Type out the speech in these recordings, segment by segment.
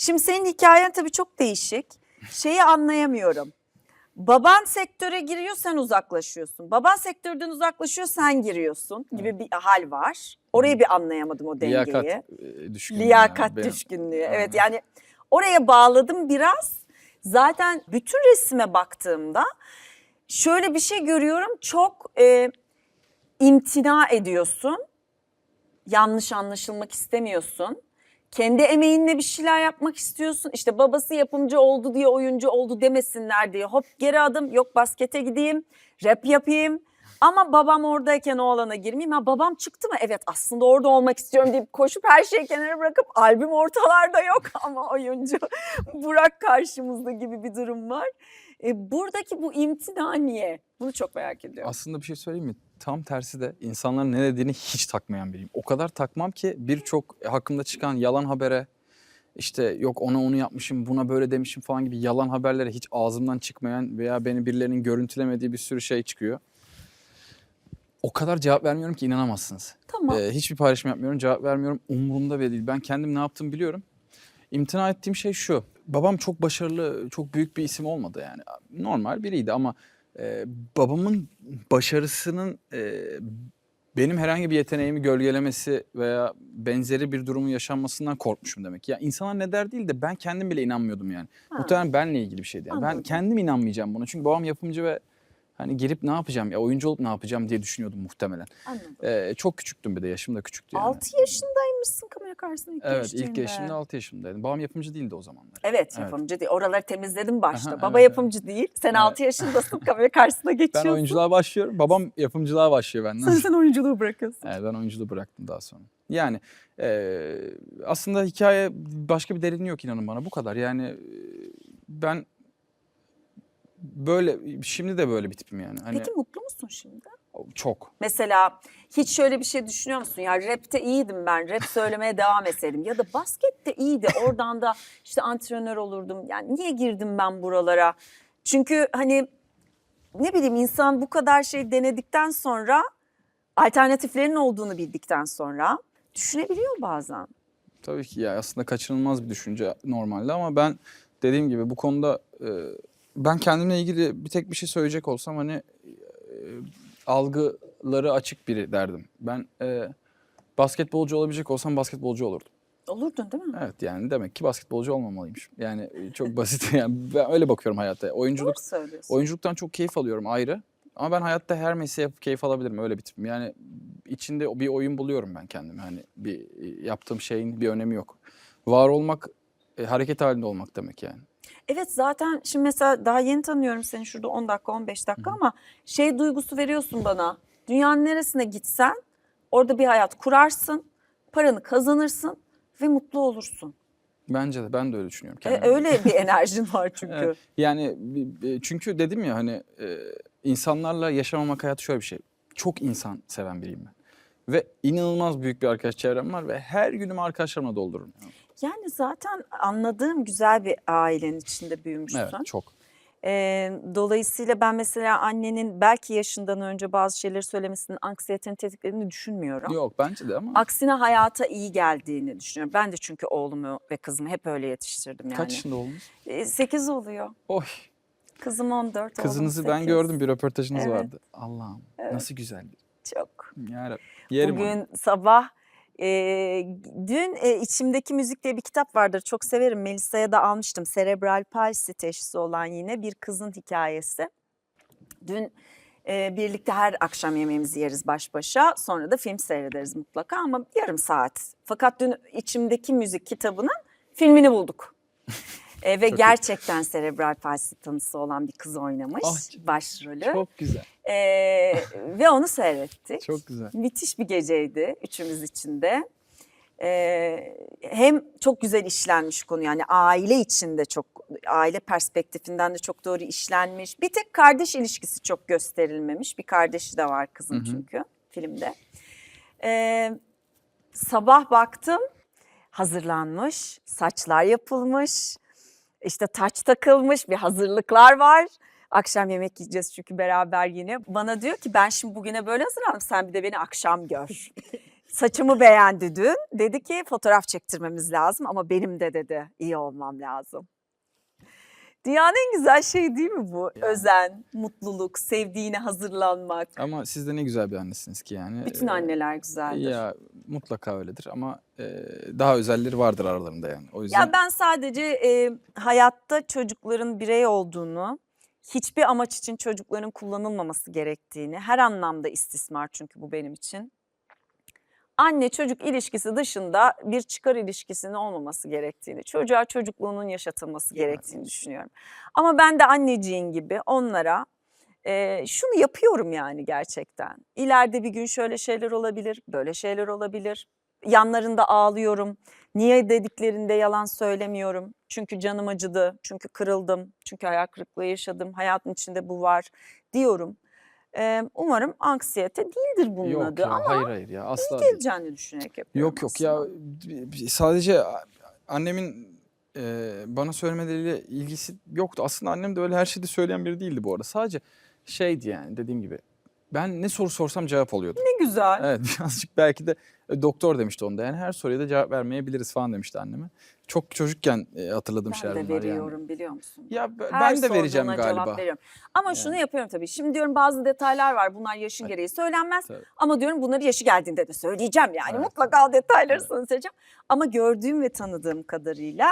Şimdi senin hikayen tabii çok değişik. Şeyi anlayamıyorum. Baban sektöre giriyor sen uzaklaşıyorsun. Baban sektörden uzaklaşıyor sen giriyorsun gibi bir hal var. Orayı bir anlayamadım o dengeyi. Liyakat e, düşkünlüğü. Liyakat yani. Düşkünlüğü. Evet yani oraya bağladım biraz. Zaten bütün resime baktığımda şöyle bir şey görüyorum. Çok e, imtina ediyorsun. Yanlış anlaşılmak istemiyorsun. Kendi emeğinle bir şeyler yapmak istiyorsun. İşte babası yapımcı oldu diye oyuncu oldu demesinler diye. Hop geri adım yok baskete gideyim, rap yapayım. Ama babam oradayken o alana girmeyeyim. Ha babam çıktı mı? Evet aslında orada olmak istiyorum deyip koşup her şeyi kenara bırakıp albüm ortalarda yok ama oyuncu Burak karşımızda gibi bir durum var. E, buradaki bu imtina niye? Bunu çok merak ediyorum. Aslında bir şey söyleyeyim mi? Tam tersi de insanların ne dediğini hiç takmayan biriyim. O kadar takmam ki birçok hakkımda çıkan yalan habere işte yok ona onu yapmışım buna böyle demişim falan gibi yalan haberlere hiç ağzımdan çıkmayan veya beni birilerinin görüntülemediği bir sürü şey çıkıyor. O kadar cevap vermiyorum ki inanamazsınız. Tamam. Ee, hiçbir paylaşım yapmıyorum, cevap vermiyorum. Umurumda bile değil. Ben kendim ne yaptığımı biliyorum. İmtina ettiğim şey şu. Babam çok başarılı, çok büyük bir isim olmadı yani. Normal biriydi ama e, babamın başarısının e, benim herhangi bir yeteneğimi gölgelemesi veya benzeri bir durumun yaşanmasından korkmuşum demek. Ya insanlar ne der değil de ben kendim bile inanmıyordum yani. Ha. Muhtemelen benle ilgili bir şeydi. Yani. Ben kendim inanmayacağım buna. Çünkü babam yapımcı ve hani girip ne yapacağım ya oyuncu olup ne yapacağım diye düşünüyordum muhtemelen. Anladım. Ee, çok küçüktüm bir de yaşım da küçüktü yani. 6 yaşındaymışsın karşısında ilk Evet ilk geçtiğinde. yaşımda 6 yaşımdaydım. Babam yapımcı değildi o zamanlar. Evet Evet. yapımcı değil. Oraları temizledim başta. Aha, Baba evet, yapımcı değil. Sen Evet. 6 yaşındasın kamera karşısına Ben geçiyorsun. oyunculuğa başlıyorum. Babam yapımcılığa başlıyor benden. Sonra sen oyunculuğu bırakıyorsun. Evet, ben oyunculuğu bıraktım daha sonra. Yani e, aslında hikaye başka bir derinliği yok inanın bana bu kadar. Yani e, ben böyle şimdi de böyle bir tipim yani. Hani Peki mutlu musun şimdi? Çok. Mesela hiç şöyle bir şey düşünüyor musun? Ya rapte iyiydim ben. Rap söylemeye devam etseydim. Ya da baskette iyiydi. Oradan da işte antrenör olurdum. Yani niye girdim ben buralara? Çünkü hani ne bileyim insan bu kadar şey denedikten sonra alternatiflerin olduğunu bildikten sonra düşünebiliyor bazen. Tabii ki ya aslında kaçınılmaz bir düşünce normalde ama ben dediğim gibi bu konuda e, ben kendimle ilgili bir tek bir şey söyleyecek olsam hani algıları açık biri derdim. Ben e, basketbolcu olabilecek olsam basketbolcu olurdum. Olurdun değil mi? Evet yani demek ki basketbolcu olmamalıymışım. Yani e, çok basit yani ben öyle bakıyorum hayata. Oyunculuk oyunculuktan çok keyif alıyorum ayrı. Ama ben hayatta her mesleği yapıp keyif alabilirim öyle bir tipim. Yani içinde bir oyun buluyorum ben kendime. Hani bir e, yaptığım şeyin bir önemi yok. Var olmak e, hareket halinde olmak demek yani. Evet zaten şimdi mesela daha yeni tanıyorum seni şurada 10 dakika 15 dakika ama şey duygusu veriyorsun bana. Dünyanın neresine gitsen orada bir hayat kurarsın, paranı kazanırsın ve mutlu olursun. Bence de ben de öyle düşünüyorum. E, öyle bir enerjin var çünkü. Evet. Yani çünkü dedim ya hani e, insanlarla yaşamamak hayatı şöyle bir şey. Çok insan seven biriyim ben. Ve inanılmaz büyük bir arkadaş çevrem var ve her günümü arkadaşlarımla doldururum. Yani zaten anladığım güzel bir ailenin içinde büyümüşsün. Evet çok. E, dolayısıyla ben mesela annenin belki yaşından önce bazı şeyleri söylemesinin anksiyetenin tetiklediğini düşünmüyorum. Yok bence de ama Aksine hayata iyi geldiğini düşünüyorum. Ben de çünkü oğlumu ve kızımı hep öyle yetiştirdim yani. kaç yaşında oldunuz? 8 oluyor. Oy Kızım 14, oğlum kızınızı ben 8. gördüm bir röportajınız Evet. vardı. Allah'ım nasıl güzel. Çok. Yarabbim. Yerim onu. Bugün sabah e, dün e, içimdeki müzik diye bir kitap vardır. Çok severim. Melisa'ya da almıştım. Serebral palsi teşhisi olan yine bir kızın hikayesi. Dün e, birlikte her akşam yemeğimizi yeriz baş başa. Sonra da film seyrederiz mutlaka ama yarım saat. Fakat dün içimdeki müzik kitabının filmini bulduk. E, ve Çok iyi. gerçekten serebral palsi tanısı olan bir kız oynamış Ah başrolü. Çok güzel. E, ve onu seyrettik. Çok güzel. Müthiş bir geceydi üçümüz için de. Ee, hem çok güzel işlenmiş konu yani aile içinde çok aile perspektifinden de çok doğru işlenmiş. Bir tek kardeş ilişkisi çok gösterilmemiş. Bir kardeşi de var kızın Hı hı. çünkü filmde. Ee, sabah baktım hazırlanmış, saçlar yapılmış, işte taç takılmış, bir hazırlıklar var. Akşam yemek yiyeceğiz çünkü beraber yine. Bana diyor ki ben şimdi bugüne böyle hazırlandım sen bir de beni akşam gör. Saçımı beğendi dün. Dedi ki fotoğraf çektirmemiz lazım ama benim de dedi iyi olmam lazım. Dünyanın en güzel şey değil mi bu? Ya. Özen, mutluluk, sevdiğine hazırlanmak. Ama siz de ne güzel bir annesiniz ki yani. Bütün Ee, anneler güzeldir. Ya mutlaka öyledir ama e, daha özelleri vardır aralarında yani. O yüzden Ya ben sadece e, hayatta çocukların birey olduğunu, hiçbir amaç için çocukların kullanılmaması gerektiğini, her anlamda istismar çünkü bu benim için. Anne çocuk ilişkisi dışında bir çıkar ilişkisinin olmaması gerektiğini, çocuğa çocukluğunun yaşatılması gerektiğini düşünüyorum. Ama ben de anneciğin gibi onlara e, şunu yapıyorum yani gerçekten. İleride bir gün şöyle şeyler olabilir, böyle şeyler olabilir. Yanlarında ağlıyorum. Niye dediklerinde yalan söylemiyorum. Çünkü canım acıdı, çünkü kırıldım, çünkü hayal kırıklığı yaşadım. Hayatın içinde bu var diyorum. Ee, umarım anksiyete değildir bunun yok adı ya ama hayır hayır ya asla değil. geleceğini düşünerek yapıyorum Yok yok ya aslında. b- sadece annemin e, bana söylemeleriyle ilgisi yoktu. Aslında annem de öyle her şeyi söyleyen biri değildi bu arada. Sadece şeydi yani dediğim gibi ben ne soru sorsam cevap alıyordum. Ne güzel. Evet birazcık belki de e, doktor demişti onda yani her soruya da cevap vermeyebiliriz falan demişti anneme. Çok çocukken e, hatırladığım Ben şeyler de bunlar veriyorum yani. biliyor musun? Ya b- Her ben de vereceğim sorduğuna galiba. cevap veriyorum. Ama şunu yapıyorum tabii. Şimdi diyorum bazı detaylar var. Bunlar yaşın gereği söylenmez. Tabii. Ama diyorum bunları yaşı geldiğinde de söyleyeceğim yani. Evet. Mutlaka o detayları sana söyleyeceğim. Ama gördüğüm ve tanıdığım kadarıyla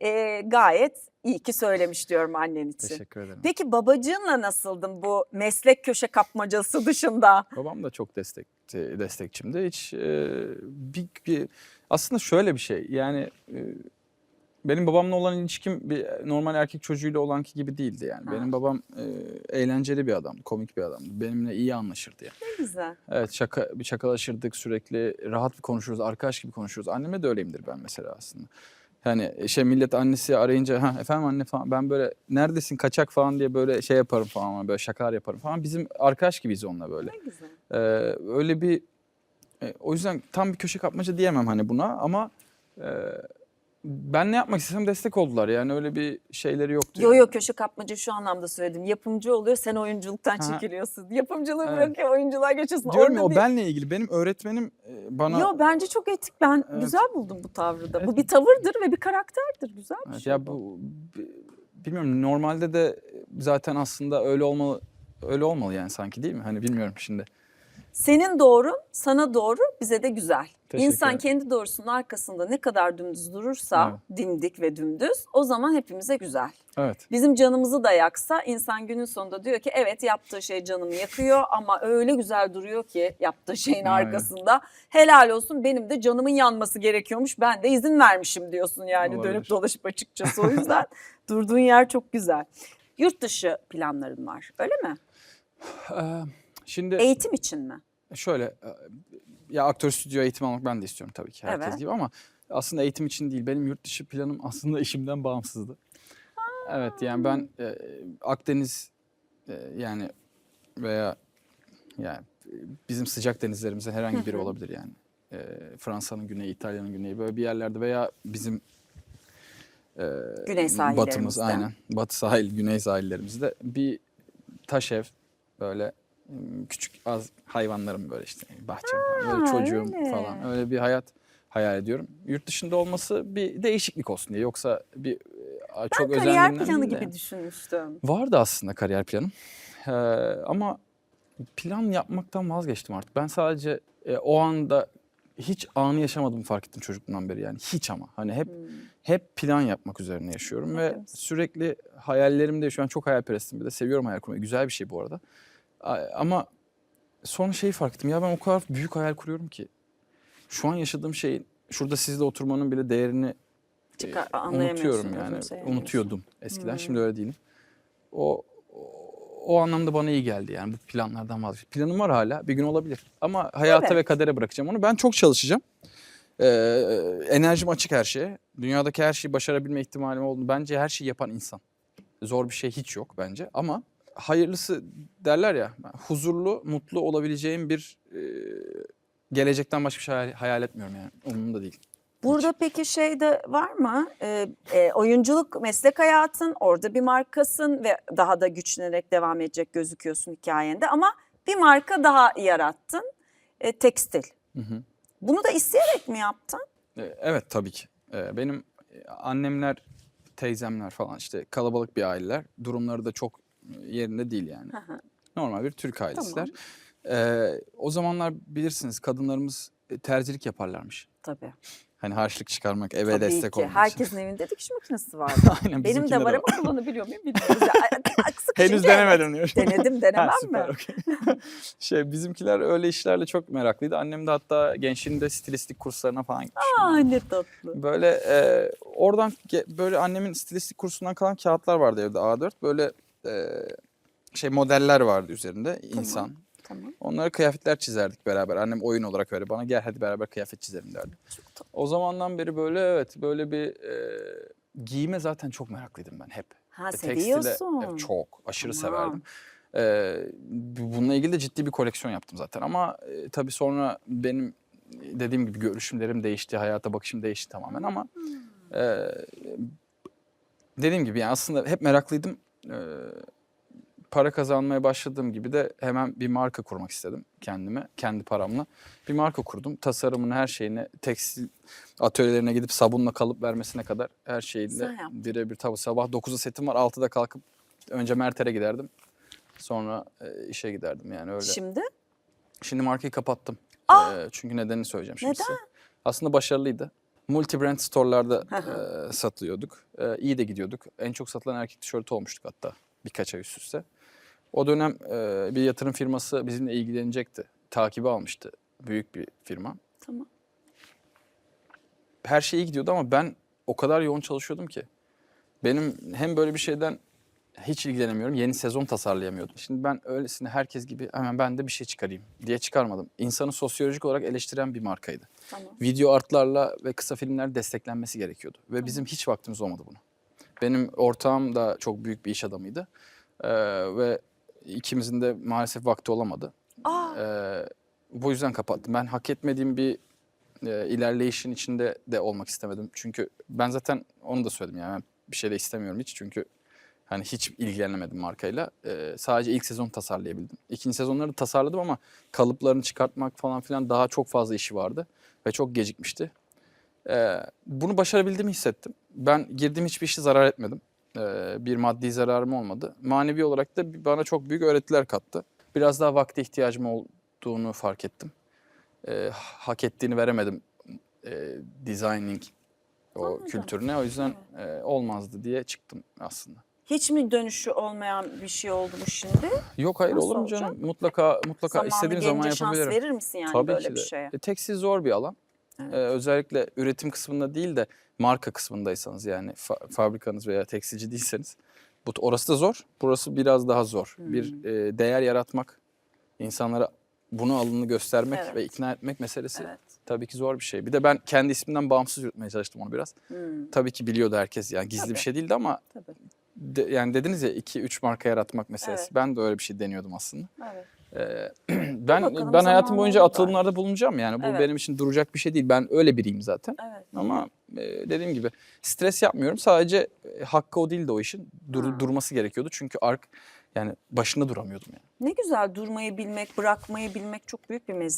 e, gayet iyi ki söylemiş diyorum annen için. Teşekkür ederim. Peki babacığınla nasıldın bu meslek köşe kapmacası dışında? Babam da çok destek destekçimdi. Hiç e, bir, bir aslında şöyle bir şey. Yani e, benim babamla olan ilişkim bir normal erkek çocuğuyla olanki gibi değildi yani. Ha. Benim babam e, eğlenceli bir adamdı, komik bir adamdı. Benimle iyi anlaşırdı yani. Ne güzel. Evet şaka bir şakalaşırdık sürekli rahat bir konuşuruz, arkadaş gibi konuşuruz. Anneme de öyleyimdir ben mesela aslında. Yani şey millet annesi arayınca ha efendim anne falan ben böyle neredesin kaçak falan diye böyle şey yaparım falan böyle şakalar yaparım falan. Bizim arkadaş gibiyiz onunla böyle. Ne güzel. Ee, öyle bir e, o yüzden tam bir köşe kapmaca diyemem hani buna ama e, ben ne yapmak istesem destek oldular yani öyle bir şeyleri yoktu. Yo yani. yo köşe kapmaca şu anlamda söyledim. Yapımcı oluyor sen oyunculuktan Ha. çekiliyorsun. Yapımcılığı Evet. bırakıyor oyunculuğa geçiyorsun. Diyorum ya Orada o bir- benle ilgili benim öğretmenim e, bana Yo bence çok etik. Ben Evet. güzel buldum bu tavrı da. Evet. Bu bir tavırdır ve bir karakterdir. Güzel bir Evet, şey ya bu bi- bilmiyorum normalde de zaten aslında öyle olmalı öyle olmalı yani sanki değil mi? Hani bilmiyorum şimdi. Senin doğrun sana doğru bize de güzel. Teşekkür İnsan kendi doğrusunun arkasında ne kadar dümdüz durursa dimdik ve dümdüz o zaman hepimize güzel. Evet. Bizim canımızı da yaksa insan günün sonunda diyor ki evet yaptığı şey canımı yakıyor ama öyle güzel duruyor ki yaptığı şeyin Aynen. arkasında. Helal olsun benim de canımın yanması gerekiyormuş ben de izin vermişim diyorsun yani Olabilir. dönüp dolaşıp açıkçası o yüzden durduğun yer çok güzel. Yurt dışı planların var öyle mi? Ee, şimdi Eğitim için mi? Şöyle e, ya aktör stüdyo eğitimi almak ben de istiyorum tabii ki herkes Evet. gibi ama aslında eğitim için değil. Benim yurt dışı planım aslında işimden bağımsızdı. Evet yani ben e, Akdeniz e, yani veya yani bizim sıcak denizlerimizden herhangi biri olabilir yani. E, Fransa'nın güneyi, İtalya'nın güneyi böyle bir yerlerde veya bizim e, Güney batımız sahillerimizde. aynen. Batı sahil, güney sahillerimizde bir taş ev böyle küçük az hayvanlarım böyle işte bahçem falan böyle çocuğum öyle. falan öyle bir hayat hayal ediyorum. Yurt dışında olması bir değişiklik olsun diye yoksa bir e, çok ben kariyer planı değil de. gibi düşünmüştüm. Vardı aslında kariyer planım. Ee, ama plan yapmaktan vazgeçtim artık. Ben sadece e, o anda hiç anı yaşamadığımı fark ettim çocukluğumdan beri yani. Hiç ama. Hani hep Hmm. hep plan yapmak üzerine yaşıyorum ve Hepimiz. sürekli hayallerimde yaşıyorum. Çok hayalperestim bir de. Seviyorum hayal kurmayı. Güzel bir şey bu arada. Ama sonra şeyi fark ettim. Ya ben o kadar büyük hayal kuruyorum ki. Şu an yaşadığım şeyin, şurada sizle oturmanın bile değerini Çıkar, e, unutuyorum yani. Unutuyordum eskiden. Hmm. Şimdi öyle değilim. O, o o anlamda bana iyi geldi yani bu planlardan vazgeç. Planım var hala bir gün olabilir ama hayata Evet. ve kadere bırakacağım onu. Ben çok çalışacağım. Ee, enerjim açık her şeye. Dünyadaki her şeyi başarabilme ihtimalim olduğunu bence her şeyi yapan insan. Zor bir şey hiç yok bence ama hayırlısı derler ya huzurlu, mutlu olabileceğim bir e, gelecekten başka bir şey hayal, hayal etmiyorum yani. Umurumda değil. Burada peki şey de var mı? Ee, e, oyunculuk meslek hayatın, orada bir markasın ve daha da güçlenerek devam edecek gözüküyorsun hikayende ama bir marka daha yarattın. E, tekstil. Hı hı. Bunu da isteyerek mi yaptın? E, Evet tabii ki. E, Benim e, annemler, teyzemler falan işte kalabalık bir aileler. Durumları da çok e, yerinde değil yani. Normal bir Türk ailesiler. E, o zamanlar bilirsiniz kadınlarımız e, terzilik yaparlarmış. Tabii. Hani harçlık çıkarmak, eve Tabii destek ki. olmak için. Herkesin evinde dikiş makinesi var. Aynen, Benim de var ama kullanabiliyor muyum bilmiyoruz. Henüz denemedim diyor. Denedim Ha, denemem süper, mi? okey. şey bizimkiler öyle işlerle çok meraklıydı. Annem de hatta gençliğinde stilistik kurslarına falan gitmiş. Aa ne tatlı. Böyle e, oradan böyle annemin stilistik kursundan kalan kağıtlar vardı evde A4. Böyle e, şey modeller vardı üzerinde insan. Tamam. Onlara kıyafetler çizerdik beraber. Annem oyun olarak öyle bana gel hadi beraber kıyafet çizelim derdi. O zamandan beri böyle evet böyle bir e, giyime zaten çok meraklıydım ben hep. Ha E, tekstile- seviyorsun. evet, çok aşırı Tamam. severdim. Bu- bununla ilgili de ciddi bir koleksiyon yaptım zaten ama e, tabii sonra benim dediğim gibi görüşümlerim değişti, hayata bakışım değişti tamamen ama e, dediğim gibi yani aslında hep meraklıydım. Ee, para kazanmaya başladığım gibi de hemen bir marka kurmak istedim kendime, kendi paramla. Bir marka kurdum. Tasarımını, her şeyini, tekstil atölyelerine gidip sabunla kalıp vermesine kadar her yaptın. birebir tabii sabah 9'da setim var 6'da kalkıp önce Merter'e giderdim. Sonra e, işe giderdim yani öyle. Şimdi, Şimdi markayı kapattım. Aa! E, çünkü nedenini söyleyeceğim şimdi Neden? size. Aslında başarılıydı. Multi brand store'larda e, satılıyorduk. E, iyi de gidiyorduk. En çok satılan erkek tişörtü olmuştuk hatta birkaç ay üst üste. O dönem e, bir yatırım firması bizimle ilgilenecekti. Takibi almıştı. Büyük bir firma. tamam. her şey iyi gidiyordu ama ben o kadar yoğun çalışıyordum ki. Benim hem böyle bir şeyden hiç ilgilenemiyorum. Yeni sezon tasarlayamıyordum. Şimdi ben öylesine herkes gibi hemen ben de bir şey çıkarayım diye çıkarmadım. İnsanı sosyolojik olarak eleştiren bir markaydı. Tamam. Video artlarla ve kısa filmler desteklenmesi gerekiyordu. Ve bizim hiç vaktimiz olmadı buna. Benim ortağım da çok büyük bir iş adamıydı. Ee, ve ikimizin de maalesef vakti olamadı. Aa, Ee, bu yüzden kapattım. Ben hak etmediğim bir e, ilerleyişin içinde de olmak istemedim. Çünkü ben zaten onu da söyledim yani ben bir şey de istemiyorum hiç. Çünkü hani hiç ilgilenemedim markayla. Ee, sadece ilk sezon tasarlayabildim. İkinci sezonları tasarladım ama kalıplarını çıkartmak falan filan daha çok fazla işi vardı. Ve çok gecikmişti. Ee, bunu başarabildiğimi hissettim. Ben girdiğim hiçbir işe zarar etmedim. Ee, bir maddi zararım olmadı. Manevi olarak da bana çok büyük öğretiler kattı. Biraz daha vakte ihtiyacım olduğunu fark ettim. Ee, hak ettiğini veremedim e, designing o Anladım. kültürüne. O yüzden e, olmazdı diye çıktım aslında. Hiç mi dönüşü olmayan bir şey oldu bu şimdi? Yok hayır Nasıl olur mu olacak? canım? Mutlaka mutlaka Zamanı istediğim zaman şans yapabilirim. verir misin yani Tabii böyle ki bir de. şeye? E, tekstil zor bir alan. Evet. Ee, özellikle üretim kısmında değil de marka kısmındaysanız yani fa- fabrikanız veya tekstilci değilseniz bu orası da zor. Burası biraz daha zor. Hmm. Bir e, değer yaratmak, insanlara bunu alını göstermek Evet. ve ikna etmek meselesi Evet. tabii ki zor bir şey. Bir de ben kendi ismimden bağımsız yürütmeye çalıştım onu biraz. Hmm, Tabii ki biliyordu herkes yani gizli Tabii. bir şey değildi ama tabii. De- yani dediniz ya 2-3 marka yaratmak meselesi. Evet. Ben de öyle bir şey deniyordum aslında. Evet. Ee, ben bakalım, ben hayatım boyunca atılımlarda bulunacağım yani bu Evet. benim için duracak bir şey değil. Ben öyle biriyim zaten. Evet. Ama e, dediğim gibi stres yapmıyorum. Sadece e, hakkı o değil de o işin dur- Ha. durması gerekiyordu. Çünkü ark yani başında duramıyordum yani. Ne güzel durmayı bilmek, bırakmayı bilmek çok büyük bir meziyet.